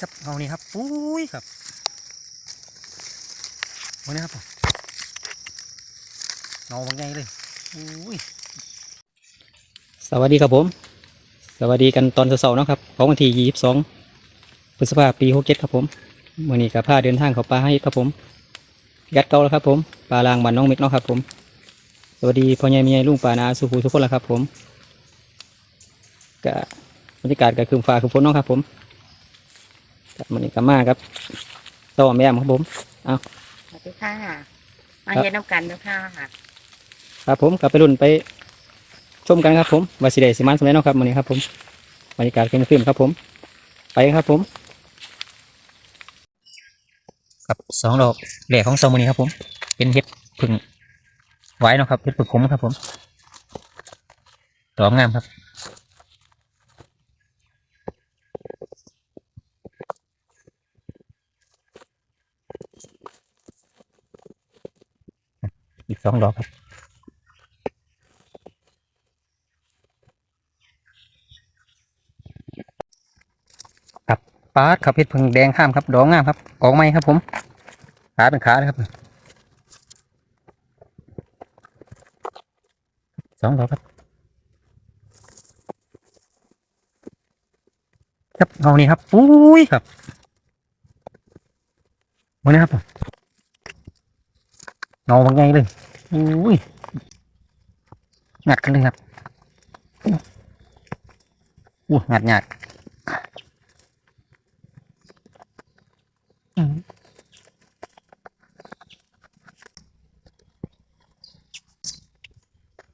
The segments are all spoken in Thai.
ครับเงานี่ครับอุ้ยครับวันนี้ครับผมเงาบางไงเลยอุ้ยสวัสดีครับผม สวัสดีกันตอนเสาร์ๆนะครับของวันที่ยี่สิบสองพฤษภาปีหกเจ็ดครับผมมื่อนี้กับพาเดินทางเขาปลาให้ครับผมพิกัดเก่าแล้วครับผมปลาลางบ้านน้องเม็กเนาะครับ ผม สวัสดีพ่อใหญ่แม่ใหญ่ลุงป่านาสุภูทุกคนแล้วครับ ผมกะบรรยากาศก็คือฟ้าคือฝนเนาะครับผม กับมันนี้ก็มาครับต่อแม่ครับผมสวัสดีค่ะมาครับเฮ็ดน้ำกันด้วยค่ะครับผมกลับไปรุ่นไปชมกันครับผมวาสิเดสิมันสมัยเนาะครับมันนี้ครับผมบรรยากาศเข้มขึ้นครับผม ไปครับผมครับสองดอกแหล่ของซอมมันนี้ครับผม เป็นเห็ดผึ่งไว้เนาะครับเห็ดผึ่งขมครับผมดอกงามครับ สองดอกครับครับปาดครับเพชรพึ่งแดงข้ามครับดอกงามครับออกไหมครับ ผมขาเป็นขาเลยครับสองดอกครับครับเงานี้ครับอุ้ยครับวันนี้ครับเงาบางไงเลย อุ้ยงัดกันเลยครับอู้งัดงัด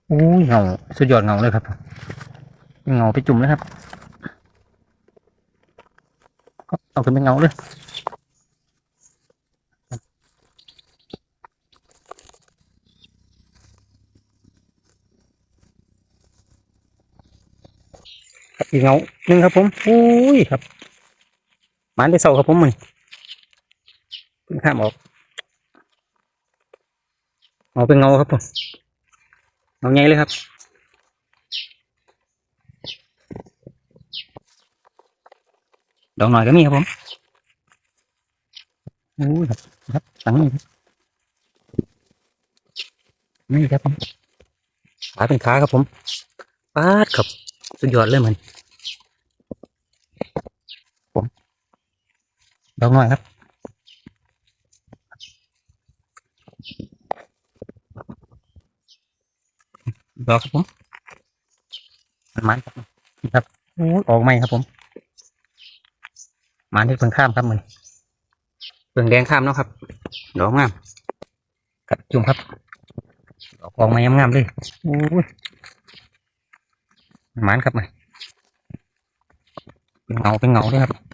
โอ้เงาสุดยอดเงาเลยครับเงาไปจุ่มเลยครับ เอาขึ้นเป็นเงาเลย อีกเงาหนึ่งครับผมโอ้ยครับหมันได้เสาครับผมมันเพิ่งข้ามออกเอาเป็นเงาครับผมเอาไงเลยครับดอกหน่อยก็มีครับผมโอ้ยครับครับตังนี่ครับนี่ครับผมขาเป็นขาครับผมปาดครับสุดยอดเลยมัน ผม ดอกหน่อยครับดอกครับผมมันมันครับนี่ครับโอ้ยออกไหมครับผมมันที่เพิ่งข้ามครับมันเพิ่งแดงข้ามเนาะครับดอกงามกัดจุ่มครับดอกออกมางามๆเลยโอ้ยมันครับมันเป็นเงาเป็นเงาด้วยครับ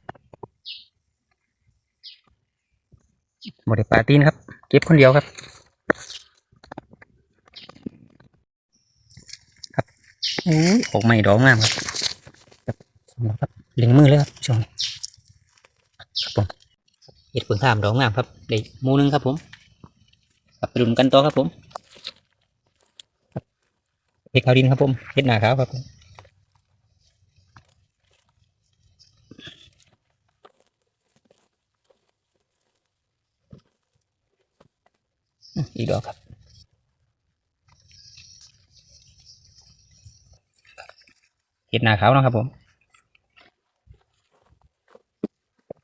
บไดปาร์ตี้นะครับเก็บคนเดียวครับโอ้ออกใหม่ดอกงามครับครับครับเล็งมือเลยครับช่วงนี้ครับผมเห็ดเพิ่งทามดอกงามครับเด็กมูนึงครับผมกลับไปดุนกันต่อครับผมเห็ดขาวดินครับผมเห็ดหนาขาวครับผม อืมอีกดอกครับเห็ดหนาขาวเนาะครับผม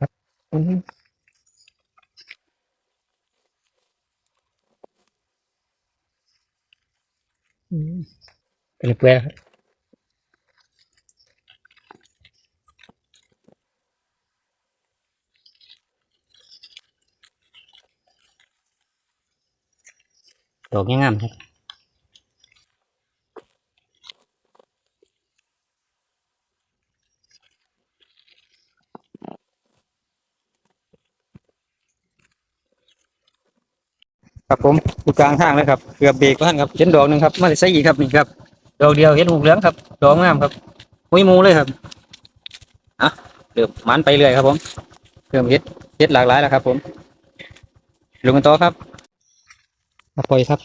ครับอืมอืมเป็นเปลือยแล้วครับ ดอกงงามครับครับผมอยู่กลางทางเลยครับเกือบเบรกแล้วครับเห็นดอกหนึ่งครับมาใส่อีกครับนี่ครับดอกเดียวเห็นหูเหลืองครับดอกงามครับมุ้ยมูเลยครับอะเริ่มมันไปเรื่อยครับผมเริ่มเห็ดเห็ดหลากหลายแล้วครับ ผมลงกันต่อครับ มาปล่อยครับ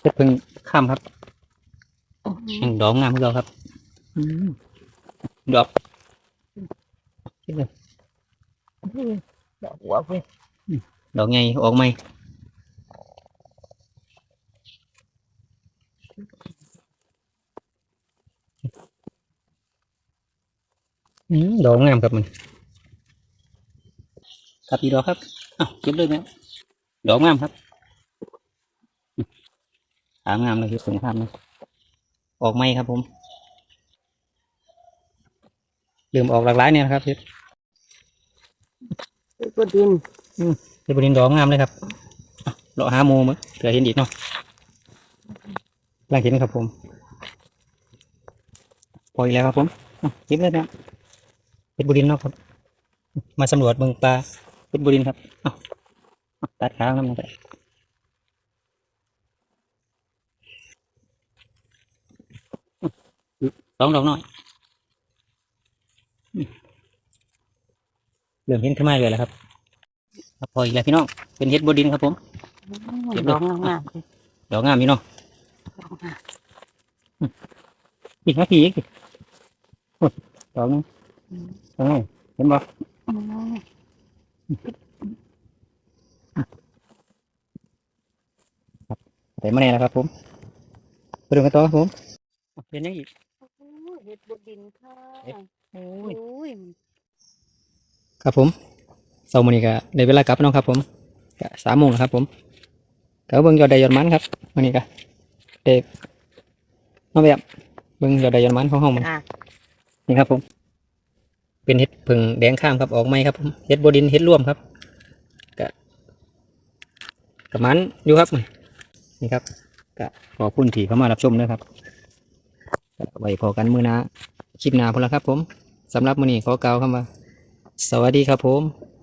เห็ดเพิ่งข้ามครับยังดอกงามของเราครับอืมดอกดอกหัวเว้ยดอกไงออกไหมอืมดอกงามครับมันครับอีกดอกครับอ้าวเก็บเลยไหมดอกงามครับ ขามงามเลยคือสงครามเลยออกไหมครับผมลืมออกหลากหลายเนี่ยนะครับเพชรก็ดินเพชรบุรีดอกงามเลยครับอะเลาะหาโมมั้งเผื่อเห็นอีกเนาะกำลังเห็นครับผมพออีกแล้วครับผมอะเก็บเลยนะเพชรบุรีเนาะครับ มาสำรวจเมืองปลาเพชรบุรีครับเอาเอาตัดขาครับมันไป สองดอกน้อยอืมเริ่มเห็นขึ้นมาเลยแล้วครับครับพออีกแล้วพี่น้องเป็นเฮ็ดบดินครับผมเก็บดเลยอกงามๆเลยดอกงามพี่น้องดอกงามอีกนาทีอีกโอ้ยดอกหนึงอืมดอกนึงเห็นบ่อืมใส่มาแน่แล้วครับผมไปดูกันต่อครับผมเป็นยังอีกโอ้ยเห็ ดบดดินค่ะเห็ดโอ้ยครับผมเสาร์มื้อนี้ก็ได้เวลากลับแล้วเนาะครับผมก็สามโมงแล้วครับผมก็เบิ่งยอดใดยอดมันครับมื้อนี้ก็เด็กมาแบบเบิ่งยอดใดยอดมันของห้องมันอะนี่ครับผม เป็นเห็ดผึ่งแดงข้ามครับออกไหมครับผมเห็ดบดินเห็ดร่วมครับก็กับมันอยู่ครับนี่ครับก็ขอบคุณที่เข้ามารับชมนะครับก็ไว้พอกันมือหนา คลิปหนาพอละครับผมสำหรับมื้อนี้ขอกล่าวคำว่า สวัสดีครับผม